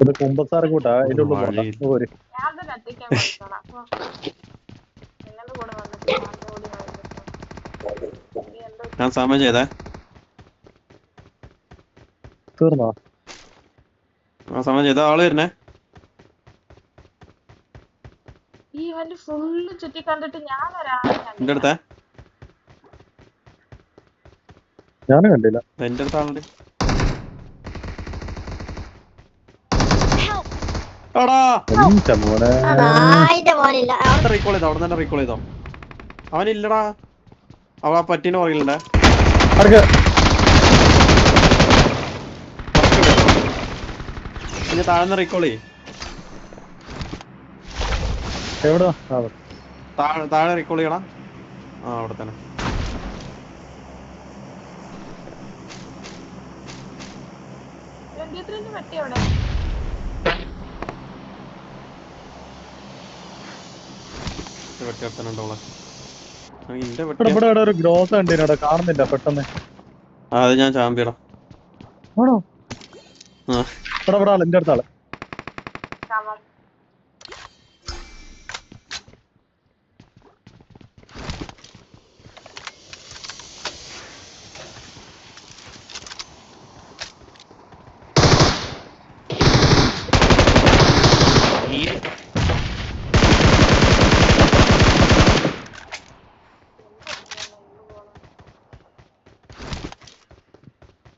ഇത് കുമ്പസാറ് കൂട്ടാ അതിന്റെ ഉള്ളിൽ പോരെ. ഞാൻ സമയം ചെയ്തേ. തീർന്നോ? ആ സമയം ചെയ്ത. ആൾ വരുന്നേ. ഈ വണ്ടി ഫുള്ള് ചുറ്റി കണ്ടിട്ട് ഞാൻ എന്റെ കണ്ടില്ല. ഞാൻ ഞാനും കണ്ടില്ല. എന്റെ അടുത്ത റീകോൾ ചെയ്തോ? അവിടെ തന്നെ റീകോൾ ചെയ്തോ? അവനില്ലടാ. അവ ആ പറ്റീനെ ആർക്ക് ഇനി താഴ്ന്ന റീകോൾ ചെയ് എവിടെ? ആ, അവിടെ. താഴെ താഴെ റീകോൾ ചെയ്യടാ. ആ അവിടെ തന്നെ. രണ്ടീത്രന്റെ പെട്ടി എവിടെ ഇവിടെ ഒരു കണ്ടിനോടെ കാണുന്നില്ല പെട്ടെന്ന്. അത് ഞാൻ ചാമ്പിയടാ. ആണോ? ആ. ഇവിടെ ഇവിടെ ആൾ എന്റെ ആൾ സമം